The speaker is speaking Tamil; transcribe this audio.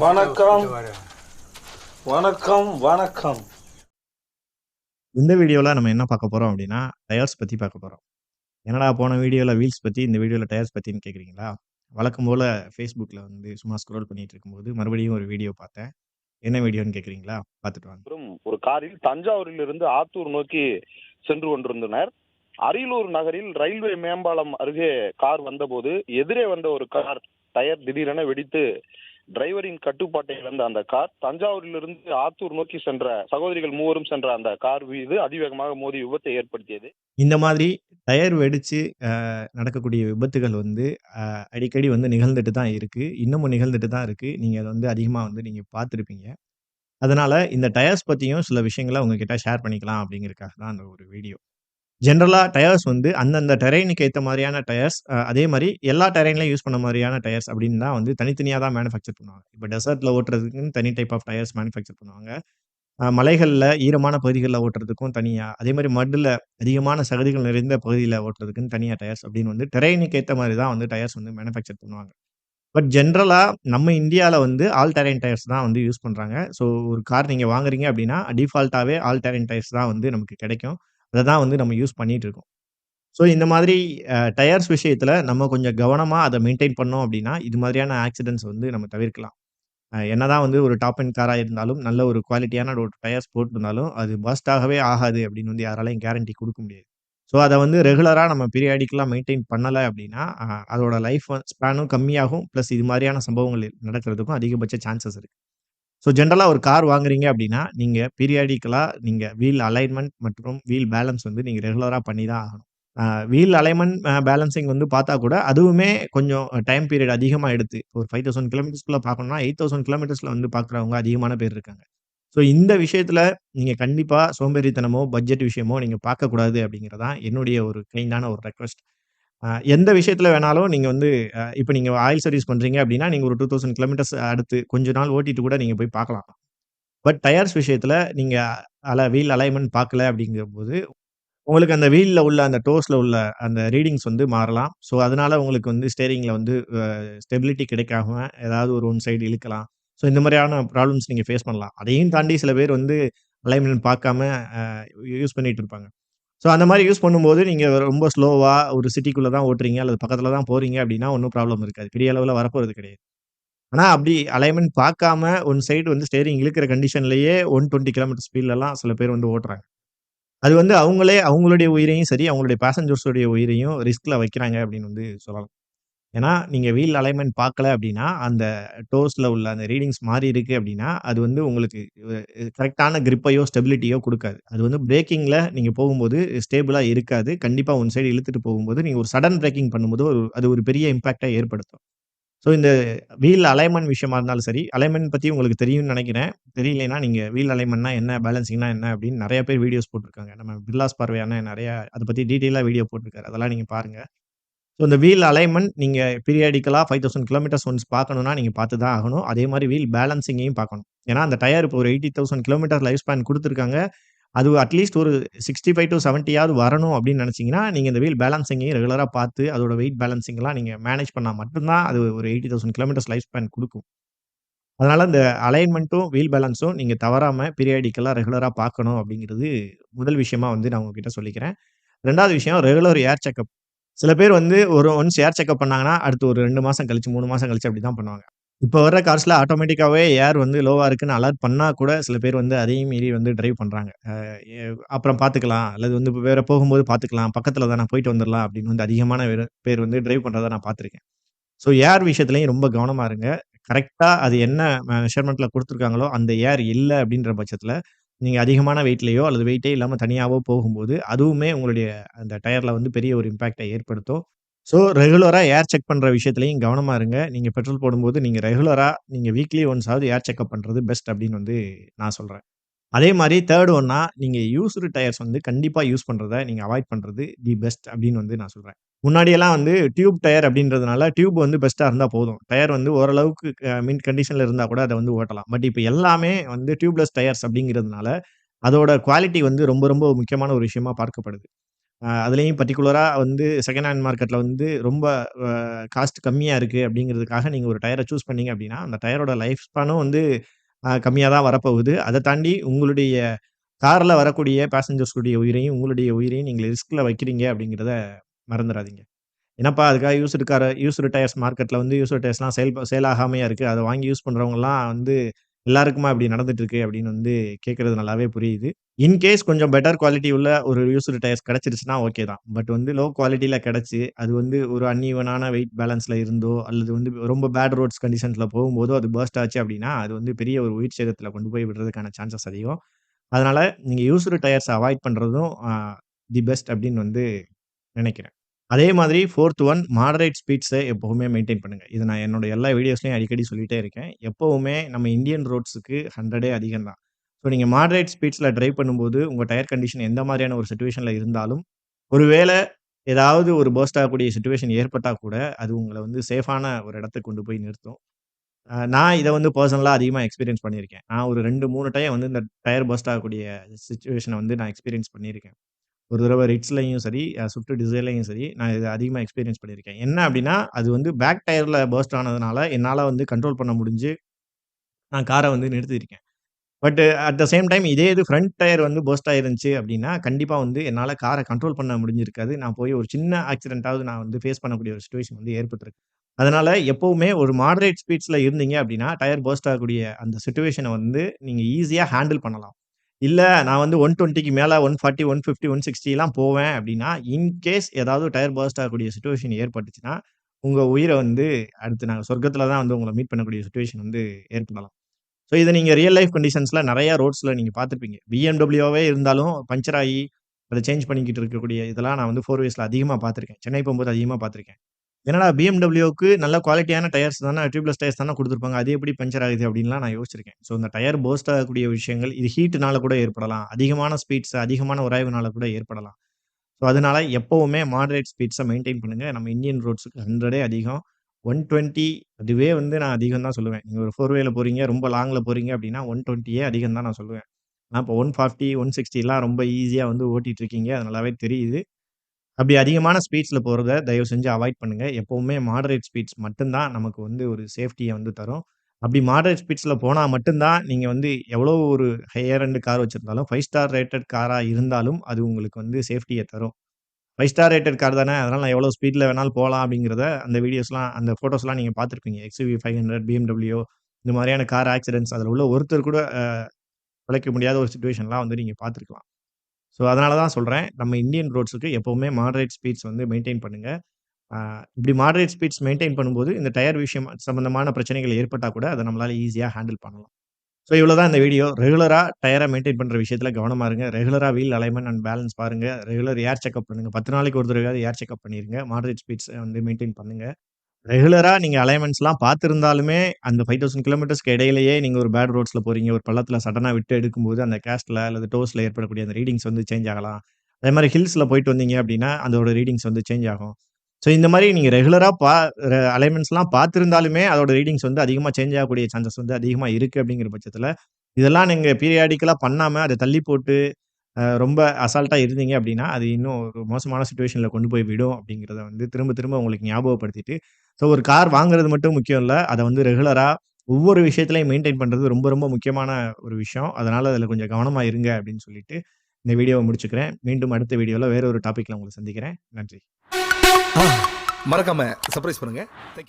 வணக்கம் வணக்கம் வணக்கம் இந்த வீடியோல நம்ம என்ன பார்க்க போறோம் அப்படின்னா, டயர்ஸ் பத்தி பார்க்க போறோம். என்னடா போன வீடியோல வீல்ஸ் பத்தி, இந்த வீடியோல டயர்ஸ் பத்தின்னு கேட்குறீங்களா? வழக்கம் போல Facebookல வந்து சும்மா ஸ்க்ரோல் பண்ணிட்டு இருக்கும்போது, மறுபடியும் ஒரு வீடியோ பார்த்தேன். என்ன வீடியோன்னு கேட்குறீங்களா? பார்த்துட்டு வாங்க. ஒரு காரில் தஞ்சாவூரிலிருந்து ஆத்தூர் நோக்கி சென்று கொண்டிருந்தனர் அரியலூர் நகரில் ரயில்வே மேம்பாலம் அருகே கார் வந்தபோது எதிரே வந்த ஒரு கார் டயர் திடீரென வெடித்து டிரைவரின் கட்டுப்பாட்டை இழந்த அந்த கார் தஞ்சாவூரிலிருந்து ஆத்தூர் நோக்கி சென்ற சகோதரிகள் மூவரும் சென்ற அந்த கார் மீது அதிவேகமாக மோதி விபத்தை ஏற்படுத்தியது இந்த மாதிரி டயர் வெடிச்சு நடக்கக்கூடிய விபத்துகள் வந்து அடிக்கடி வந்து நிகழ்ந்துட்டு தான் இருக்கு. இன்னமும் நிகழ்ந்துட்டு தான் இருக்கு. நீங்க அதை வந்து அதிகமா வந்து நீங்க பார்த்துருப்பீங்க. அதனால இந்த டயர்ஸ் பத்தியும் சில விஷயங்களை உங்ககிட்ட ஷேர் பண்ணிக்கலாம் அப்படிங்கிறதுக்காக தான் அந்த ஒரு வீடியோ. ஜென்ரலாக டயர்ஸ் வந்து அந்தந்த டெரெயினுக்கு ஏற்ற மாதிரியான டயர்ஸ், அதே மாதிரி எல்லா டெரெயின்லையும் யூஸ் பண்ண மாதிரியான டயர்ஸ் அப்படின்னு தான் வந்து தனித்தனியாக தான் மேனுஃபேக்சர் பண்ணுவாங்க. இப்போ டெசர்ட்டில் ஓட்டுறதுக்குன்னு தனி டைப் ஆஃப் டயர்ஸ் மேனுஃபேக்சர் பண்ணுவாங்க. மலைகளில் ஈரமான பகுதிகளில் ஓட்டுறதுக்கும் தனியாக அதே மாதிரி மட்டில் அதிகமான சகதிகள் நிறைந்த பகுதியில் ஓட்டுறதுக்குன்னு தனியாக டயர்ஸ் அப்படின்னு வந்து டெரெயினுக்கு ஏற்ற மாதிரி தான் வந்து டயர்ஸ் வந்து மேனுஃபேக்சர் பண்ணுவாங்க. பட் ஜென்ரலாக நம்ம இந்தியாவில் வந்து ஆல் டெரெய்ன் டயர்ஸ் தான் வந்து யூஸ் பண்ணுறாங்க ஸோ ஒரு கார் நீங்கள் வாங்குறீங்க அப்படின்னா, டிஃபால்ட்டாகவே ஆல் டெரெய்ன் டயர்ஸ் தான் வந்து நமக்கு கிடைக்கும். அதை தான் வந்து நம்ம யூஸ் பண்ணிட்டு இருக்கோம். ஸோ இந்த மாதிரி டயர்ஸ் விஷயத்தில் நம்ம கொஞ்சம் கவனமாக அதை மெயின்டைன் பண்ணோம் அப்படின்னா, இது மாதிரியான ஆக்சிடென்ட்ஸ் வந்து நம்ம தவிர்க்கலாம். என்ன என்னதான் வந்து ஒரு டாப் அண்ட் காராக இருந்தாலும், நல்ல ஒரு குவாலிட்டியான ஒரு டயர்ஸ் போட்டிருந்தாலும், அது பர்ஸ்ட் ஆகவே ஆகாது அப்படின்னு வந்து யாராலையும் கேரண்டி கொடுக்க முடியாது. ஸோ அதை வந்து ரெகுலராக நம்ம பீரியாடிக்கலா மெயின்டைன் பண்ணலை அப்படின்னா, அதோட லைஃப் ஸ்பேனும் கம்மியாகும். ப்ளஸ் இது மாதிரியான சம்பவங்கள் நடக்கிறதுக்கும் அதிகபட்ச சான்சஸ் இருக்குது ஸோ ஜென்ரலாக ஒரு கார் வாங்குறீங்க அப்படின்னா, நீங்கள் பீரியாடிக்கலாக நீங்கள் வீல் அலைன்மெண்ட் மற்றும் வீல் பேலன்ஸ் வந்து நீங்கள் ரெகுலராக பண்ணி தான் ஆகணும். வீல் அலைன்மெண்ட் பேலன்ஸிங் பேலன்சிங் வந்து பார்த்தா கூட, அதுவுமே கொஞ்சம் டைம் பீரியட் அதிகமாக எடுத்து ஒரு ஃபைவ் தௌசண்ட் கிலோமீட்டர்ஸ்குள்ளே பார்க்கணும்னா, எயிட் தௌசண்ட் கிலோமீட்டர்ஸில் வந்து பார்க்குறவங்க அதிகமான பேர் இருக்காங்க. ஸோ இந்த விஷயத்தில் நீங்கள் கண்டிப்பாக சோம்பேறித்தனமோ, பட்ஜெட் விஷயமோ நீங்கள் பார்க்கக்கூடாது அப்படிங்கிறது தான் என்னுடைய ஒரு கைண்டான ஒரு ரெக்வெஸ்ட். எந்த விஷயத்தில் வேணாலும் நீங்கள் வந்து இப்போ நீங்கள் ஆயில் சர்வீஸ் பண்ணுறீங்க அப்படின்னா, நீங்கள் ஒரு 2000 கிலோமீட்டர்ஸ் அடுத்து கொஞ்ச நாள் ஓட்டிட்டு கூட நீங்கள் போய் பார்க்கலாம். பட் டயர்ஸ் விஷயத்தில் நீங்கள் அல வீல் அலைன்மெண்ட் பார்க்கல அப்படிங்கும்போது, உங்களுக்கு அந்த வீலில் உள்ள அந்த டோஸில் உள்ள அந்த ரீடிங்ஸ் வந்து மாறலாம். ஸோ அதனால் உங்களுக்கு வந்து ஸ்டேரிங்கில் வந்து ஸ்டெபிலிட்டி கிடைக்காம ஏதாவது ஒரு ஒன் சைடு இழுக்கலாம். ஸோ இந்த மாதிரியான ப்ராப்ளம்ஸ் நீங்கள் ஃபேஸ் பண்ணலாம். அதையும் தாண்டி சில பேர் வந்து அலைன்மெண்ட் பார்க்காம யூஸ் பண்ணிகிட்டு இருப்பாங்க. ஸோ அந்த மாதிரி யூஸ் பண்ணும்போது நீங்கள் ரொம்ப ஸ்லோவாக ஒரு சிட்டிக்குள்ளே தான் ஓட்டுறீங்க அல்லது பக்கத்தில் தான் போகிறீங்க அப்படின்னா, ஒன்றும் ப்ராப்ளம் இருக்காது. பெரிய அளவில் வரப்போகிறது கிடையாது. ஆனால் அப்படி அலைன்மெண்ட் பார்க்காம ஒன் சைடு வந்து ஸ்டேரிங் இழுக்கிற கண்டிஷன்லேயே ஒன் டுவெண்ட்டி கிலோமீட்டர் ஸ்பீட்லலாம் சில பேர் வந்து ஓட்டுறாங்க. அது வந்து அவங்களே அவங்களுடைய உயிரையும் சரி, அவங்களுடைய பேசஞ்சர்ஸுடைய உயிரையும் ரிஸ்கில் வைக்கிறாங்க அப்படின்னு வந்து சொல்லலாம். ஏன்னா, நீங்க வீல் அலைன்மென்ட் பார்க்கல அப்படின்னா, அந்த டோஸ்ல உள்ள அந்த ரீடிங்ஸ் மாறி இருக்கு அப்படின்னா, அது வந்து உங்களுக்கு அ கரெக்ட்டான கிரிப்பையோ, ஸ்டெபிலிட்டியோ குடுக்காது. அது வந்து பிரேக்கிங்ல நீங்க போகும்போது ஸ்டேபிளா இருக்காது. கண்டிப்பா ஒன் சைடு இழுத்துட்டு போகும்போது, நீங்க ஒரு சடன் பிரேக்கிங் பண்ணும்போது ஒரு அது ஒரு பெரிய இம்பாக்ட்ட ஏற்படுத்தும். ஸோ இந்த வீல் அலைன்மென்ட் விஷயமா இருந்தாலும் சரி, அலைன்மென்ட் பத்தி உங்களுக்கு தெரியும்னு நெனைக்கிறேன். தெரியலைன்னா நீங்க வீல் அலைன்மென்ட்னா என்ன? பேலன்சிங்னா என்ன? அப்படின்னு நெறைய பேர் வீடியோஸ் போட்டுருக்காங்க. நம்ம பிர்லாஸ் பார்வையான நிறையா நெறைய அத பத்தி டீட்டெயிலா வீடியோ போட்டிருக்காரு. அதெல்லாம் நீங்க பாருங்க. ஸோ இந்த வீல் அலைன்மெண்ட் நீங்கள் பீரியாடிக்கலாக ஃபைவ் தௌசண்ட் கிலோமீட்டர்ஸ் ஒன்ஸ் பார்க்கணுன்னா நீங்கள் பார்த்து தான் ஆகணும். அதே மாதிரி வீல் பேலன்சிங்கையும் பார்க்கணும். ஏன்னா அந்த டயர் இப்போ ஒரு 80000 கிலோமீட்டர் லைஃப் ஸ்பேன் கொடுத்துருக்காங்க அது அட்லீஸ்ட் ஒரு 65-70யாவது வரணும் அப்படின்னு நினச்சிங்கன்னா நீங்கள் இந்த வீல் பேலன்சிங்கையும் ரெகுலராக பார்த்து, அதோட வெயிட் பேலன்சிங்லாம் நீங்கள் மேனேஜ் பண்ணால் மட்டும்தான் அது ஒரு 80000 கிலோமீட்டர்ஸ் லைஃப் ஸ்பேன் கொடுக்கும் அதனால் இந்த அலைன்மெண்ட்டும் வீல் பேலன்ஸும் நீங்கள் தவறாம பீரியாடிக்கலாக ரெகுலராக பார்க்கணும் அப்படிங்கிறது முதல் விஷயமா வந்து நான் உங்ககிட்ட சொல்லிக்கிறேன். ரெண்டாவது விஷயம் ரெகுலர் ஏர் செக்கப். சில பேர் வந்து ஒரு ஒன்ஸ் ஏர் செக்கப் பண்ணாங்கன்னா, அடுத்து ஒரு ரெண்டு மாசம் கழிச்சு, மூணு மாசம் கழிச்சு அப்படி தான் பண்ணுவாங்க. இப்போ வர்ற கார்ஸ்ல ஆட்டோமேட்டிக்காவே ஏர் வந்து லோவா இருக்குன்னு அலர்ட் பண்ணா கூட சில பேர் வந்து அதையும் மீறி வந்து டிரைவ் பண்றாங்க. அப்புறம் பார்த்துக்கலாம். அல்லது வந்து வேற போகும்போது பார்த்துக்கலாம். பக்கத்துல நான் போயிட்டு வந்துடலாம் அப்படின்னு வந்து அதிகமான பேர் வந்து டிரைவ் பண்றத நான் பார்த்துருக்கேன். ஸோ ஏர் விஷயத்துலையும் ரொம்ப கவனமா இருங்க. கரெக்டாக அது என்ன மெஷர்மெண்ட்டில் கொடுத்துருக்காங்களோ அந்த ஏர் இல்லை அப்படின்ற பட்சத்துல, நீங்க அதிகமான வெயிட்லயோ அல்லது வெயிட்டே இல்லாம தனியாவோ போகும்போது, அதுவுமே உங்களுடைய அந்த டயர்ல வந்து பெரிய ஒரு இம்பாக்ட்ட ஏற்படுத்தும். ஸோ ரெகுலரா ஏர் செக் பண்ற விஷயத்துலையும் கவனமா இருங்க. நீங்க பெட்ரோல் போடும்போது நீங்க ரெகுலரா நீங்க வீக்லி ஒன்ஸாவது ஏர் செக்கப் பண்றது பெஸ்ட் அப்படின்னு வந்து நான் சொல்றேன். அதே மாரி 3 ஒன்னாக நீங்க யூஸ்டு டயர்ஸ் வந்து கண்டிப்பா யூஸ் பண்றத நீங்க அவாய்ட் பண்றது தி பெஸ்ட் அப்படின்னு வந்து நான் சொல்றேன். முன்னாடியெல்லாம் வந்து டியூப் டயர் அப்படின்றதுனால டியூப் வந்து பெஸ்ட்டாக இருந்தால் போதும். டயர் வந்து ஓரளவுக்கு மின் கண்டிஷனில் இருந்தால் கூட அதை வந்து ஓட்டலாம். பட் இப்போ எல்லாமே வந்து டியூப்லெஸ் டயர்ஸ் அப்படிங்கிறதுனால, அதோட குவாலிட்டி வந்து ரொம்ப ரொம்ப முக்கியமான ஒரு விஷயமா பார்க்கப்படுது. அதுலேயும் பர்டிகுலராக வந்து செகண்ட் ஹேண்ட் மார்க்கெட்டில் வந்து ரொம்ப காஸ்ட் கம்மியாக இருக்குது அப்படிங்கிறதுக்காக நீங்கள் ஒரு டயரை சூஸ் பண்ணீங்க அப்படின்னா, அந்த டயரோட லைஃப் ஸ்பானும் வந்து கம்மியாக தான் வரப்போகுது. அதை தாண்டி உங்களுடைய காரில் வரக்கூடிய பேசஞ்சர்ஸ்களுடைய உயிரையும், உங்களுடைய உயிரையும் நீங்கள் ரிஸ்கில் வைக்கிறீங்க அப்படிங்கிறத மறந்துடாதீங்க என்னப்பா அதுக்காக யூஸ்டு கார யூஸ்டு டயர்ஸ் மார்க்கெட்டில் வந்து யூஸ்டு டயர்ஸ்லாம் சேல் சேல் ஆகாமையாக இருக்குது அதை வாங்கி யூஸ் பண்ணுறவங்கலாம் வந்து எல்லாருக்குமா இப்படி நடந்துட்டுருக்கு அப்படின்னு வந்து கேட்குறது நல்லாவே புரியுது. இன்கேஸ் கொஞ்சம் பெட்டர் குவாலிட்டி உள்ள ஒரு யூஸ்டு டயர்ஸ் கிடச்சிருச்சுன்னா ஓகே தான். பட் வந்து லோ குவாலிட்டியில் கிடச்சி அது வந்து ஒரு அன்ஈவனான வெயிட் பேலன்ஸில் இருந்தோ, அல்லது வந்து ரொம்ப பேட் ரோட்ஸ் கண்டிஷன்ஸில் போகும்போதோ அது பர்ஸ்ட் ஆச்சு அப்படின்னா, அது வந்து பெரிய ஒரு உயிர் சேதத்தில் கொண்டு போய் விடுறதுக்கான சான்சஸ் அதிகம். அதனால் நீங்கள் யூஸ்டு டயர்ஸ் அவாய்ட் பண்ணுறதும் தி பெஸ்ட் அப்படின்னு வந்து நினைக்கிறேன். அதே மாதிரி ஃபோர்த் ஒன் மாடரேட் ஸ்பீட்ஸை எப்போவுமே மெயின்டைன் பண்ணுங்கள் இது நான் என்னோட எல்லா வீடியோஸ்லையும் அடிக்கடி சொல்லிகிட்டே இருக்கேன். எப்போவுமே நம்ம இந்தியன் ரோட்ஸுக்கு ஹண்ட்ரடே அதிகம் தான். ஸோ நீங்கள் மாடரேட் ஸ்பீட்ஸில் ட்ரைவ் பண்ணும்போது, உங்கள் டயர் கண்டிஷன் எந்த மாதிரியான ஒரு சுச்சுவேஷனில் இருந்தாலும், ஒருவேளை ஏதாவது ஒரு பர்ஸ்ட் ஆகக்கூடிய சுச்சுவேஷன் ஏற்பட்டால் கூட, அது உங்களை வந்து சேஃபான ஒரு இடத்துக்கு கொண்டு போய் நிறுத்தும். நான் இதை வந்து பர்சனலாக அதிகமாக எக்ஸ்பீரியன்ஸ் பண்ணியிருக்கேன். நான் ஒரு 2, 3 டைம் வந்து இந்த டயர் பர்ஸ்ட் ஆகக்கூடிய சுச்சுவேஷனை வந்து நான் எக்ஸ்பீரியன்ஸ் பண்ணியிருக்கேன். ஒரு தடவை ரிட்ஸ்லையும் சரி, ஸ்விஃப்ட் டிசைர்லையும் சரி, நான் இதை அதிகமாக எக்ஸ்பீரியன்ஸ் பண்ணியிருக்கேன். என்ன அப்படின்னா, அது வந்து பேக் டயரில் பர்ஸ்ட் ஆனதுனால, என்னால் வந்து கண்ட்ரோல் பண்ண முடிஞ்சு, நான் காரை வந்து நிறுத்தியிருக்கேன். But at the same time இதே இது ஃப்ரண்ட் டயர் வந்து பர்ஸ்ட் ஆயிருந்துச்சு அப்படின்னா, கண்டிப்பாக வந்து என்னால் காரை கண்ட்ரோல் பண்ண முடிஞ்சிருக்காது. நான் போய் ஒரு சின்ன ஆக்சிடென்ட்டாவது நான் வந்து ஃபேஸ் பண்ணக்கூடிய ஒரு சுச்சுவேஷன் வந்து ஏற்பட்டிருக்கு. அதனால் எப்போவுமே ஒரு மாடரேட் ஸ்பீட்ஸில் இருந்தீங்க அப்படின்னா, டயர் பர்ஸ்ட் ஆகக்கூடிய அந்த சுச்சுவேஷனை வந்து நீங்கள் ஈஸியாக ஹேண்டில் பண்ணலாம். இல்ல நான் வந்து 120க்கு மேல 140, 150, 160லாம் போவேன் அப்படின்னா, இன் கேஸ் ஏதாவது டயர் பர்ஸ்ட் ஆகக்கூடிய சிச்சுவேஷன் ஏற்பட்டுச்சுன்னா, உங்க உயிர வந்து அடுத்து நாங்க சொர்க்கத்தில் தான் வந்து உங்கள மீட் பண்ணக்கூடிய சிச்சுவேஷன் வந்து ஏற்படலாம். ஸோ இத நீங்க ரியல் லைஃப் கண்டிஷன்ஸ்ல நெறைய ரோட்ஸ்ல நீங்க பார்த்துருப்பீங்க. பிஎம்டபிள்யூவாவே இருந்தாலும் பஞ்சர் ஆயி, அத சேஞ்ச் பண்ணிக்கிட்டு இருக்கக்கூடிய இதெல்லாம் நான் வந்து ஃபோர் வேஸ்ல அதிகமா பார்த்துருக்கேன். சென்னை போம்போது அதிகமா பார்த்துருக்கேன். என்னடா பிஎம்டபிள்யூக்கு நல்ல குவாலிட்டியான டயர்ஸ் தானே டியூப்லெஸ் டயர்ஸ் தானே கொடுத்துருப்பாங்க அது எப்படி பஞ்சர் ஆகுது அப்படின்லாம் நான் யோசிச்சிருக்கேன். ஸோ இந்த டயர் போஸ்ட் ஆகக்கூடிய விஷயங்கள் இது ஹீட்னால கூட ஏற்படலாம். அதிகமான ஸ்பீட்ஸ், அதிகமான உராய்வுனால கூட ஏற்படலாம். ஸோ அதனால எப்பவுமே மாடரேட் ஸ்பீட்ஸை மெயின்டைன் பண்ணுங்க. நம்ம இந்தியன் ரோட்ஸுக்கு ஹண்ட்ரடே அதிகம். 120 அதுவே வந்து நான் அதிகம் தான் சொல்லுவேன். நீங்கள் ஒரு ஃபோர் வேல போகிறீங்க ரொம்ப லாங்கில் போகிறீங்க அப்படின்னா 120யே அதிகம் தான் நான் சொல்லுவேன். நான் இப்போ 140, 160லாம் ரொம்ப ஈஸியாக வந்து ஓட்டிட்டு இருக்கீங்க. அது நல்லாவே தெரியுது. அப்படி அதிகமான ஸ்பீட்ஸ்ல போறத தயவு செஞ்சு அவாய்ட் பண்ணுங்க. எப்பவுமே மாடரேட் ஸ்பீட்ஸ் மட்டும்தான் நமக்கு வந்து ஒரு சேஃப்டிய வந்து தரும். அப்படி மாடரேட் ஸ்பீட்ஸ்ல போனா மட்டும் தான் நீங்க வந்து எவ்வளோ ஒரு ஹையர் எண்ட் கார் வச்சிருந்தாலும், 5 ஸ்டார் ரேட்டட் காரா இருந்தாலும், அது உங்களுக்கு வந்து சேஃப்டிய தரும். 5 ஸ்டார் ரேட்டட் கார் தானே, அதனால நான் எவ்வளோ ஸ்பீட்ல வேணாலும் போலாம் அப்படிங்கிறத அந்த வீடியோஸ்லாம் அந்த ஃபோட்டோஸ்லாம் நீங்க பார்த்திருப்பீங்க. எக்ஸ்யூவி 500, பிஎம்டபிள்யூ இந்த மாதிரியான கார் ஆக்சிடென்ட்ஸ் அதில உள்ள ஒருத்தர் கூட அ பிழைக்க முடியாத ஒரு சிச்சுவேஷன்லாம் வந்து நீங்க பார்த்துருக்கலாம் ஸோ அதனால தான் சொல்கிறேன் நம்ம இந்தியன் ரோட்ஸுக்கு எப்போவுமே மாடரேட் ஸ்பீட்ஸ் வந்து மெயின்டெயின் பண்ணுங்கள் இப்படி மாடரேட் ஸ்பீட்ஸ் மெயின்டைன் பண்ணும்போது, இந்த டயர் விஷயம் சம்பந்தமான பிரச்சனைகள் ஏற்பட்டால் கூட அத நம்மளால ஈஸியாக ஹேண்டில் பண்ணலாம். ஸோ இவ்வளோ தான் இந்த வீடியோ. ரெகுலராக டயரை மெயின்டைன் பண்ணுற விஷயத்தில் கவனமா இருங்க. ரெகுலராக வீல் அலைன்மென்ட் அண்ட் பேலன்ஸ் பாருங்கள் ரெகுலர் ஏர் செக்கப் பண்ணுங்கள் பத்து நாளைக்கு ஒரு தடவையாவது ஏர் செக்கப் பண்ணிடுங்க மாடரேட் ஸ்பீட்ஸை வந்து மெயின்டெயின் பண்ணுங்கள் ரெகுலராக நீங்கள் அலைன்மெண்ட்ஸ்லாம் பார்த்துருந்தாலுமே அந்த 5000 கிலோமீட்டர்ஸ்க்கு இடையிலேயே நீங்கள் ஒரு பேட் ரோட்ஸில் போறீங்க. ஒரு பள்ளத்தில் சடனாக விட்டு எடுக்கும்போது, அந்த கேஸ்ட்டில் அல்லது டோஸில் ஏற்படக்கூடிய அந்த ரீடிங்ஸ் வந்து சேஞ்ச் ஆகலாம். அதே மாதிரி ஹில்ஸில் போயிட்டு வந்தீங்க அப்படின்னா, அதோட ரீடிங்ஸ் வந்து சேஞ்ச் ஆகும். ஸோ இந்த மாதிரி நீங்கள் ரெகுலராக பா அலைன்மெண்ட்ஸ்லாம் பார்த்துருந்தாலுமே அதோட ரீடிங்ஸ் வந்து அதிகமாக சேஞ்ச் ஆகக்கூடிய சான்சஸ் வந்து அதிகமாக இருக்குது அப்படிங்கிற பட்சத்தில் இதெல்லாம் நீங்கள் பீரியாடிக்கலாக பண்ணாமல் அதை தள்ளி போட்டு, ரொம்ப அசால்ட்டாக இருந்தீங்க அப்படின்னா, அது இன்னும் ஒரு மோசமான சுச்சுவேஷனில் கொண்டு போய் விடும் அப்படிங்கிறத வந்து திரும்ப திரும்ப உங்களுக்கு ஞாபகப்படுத்திட்டு, ஸோ ஒரு கார் வாங்குறது மட்டும் முக்கியம் இல்லை அதை வந்து ரெகுலராக ஒவ்வொரு விஷயத்துலையும் மெயின்டைன் பண்ணுறது ரொம்ப ரொம்ப முக்கியமான ஒரு விஷயம். அதனால் அதில் கொஞ்சம் கவனமாக இருங்க அப்படின்னு சொல்லிட்டு, இந்த வீடியோவை முடிச்சுக்கிறேன். மீண்டும் அடுத்த வீடியோவில் வேற ஒரு டாப்பிக்கில் உங்களை சந்திக்கிறேன். நன்றி. மறக்காம சர்ப்ரைஸ் பண்ணுங்க. Thank you.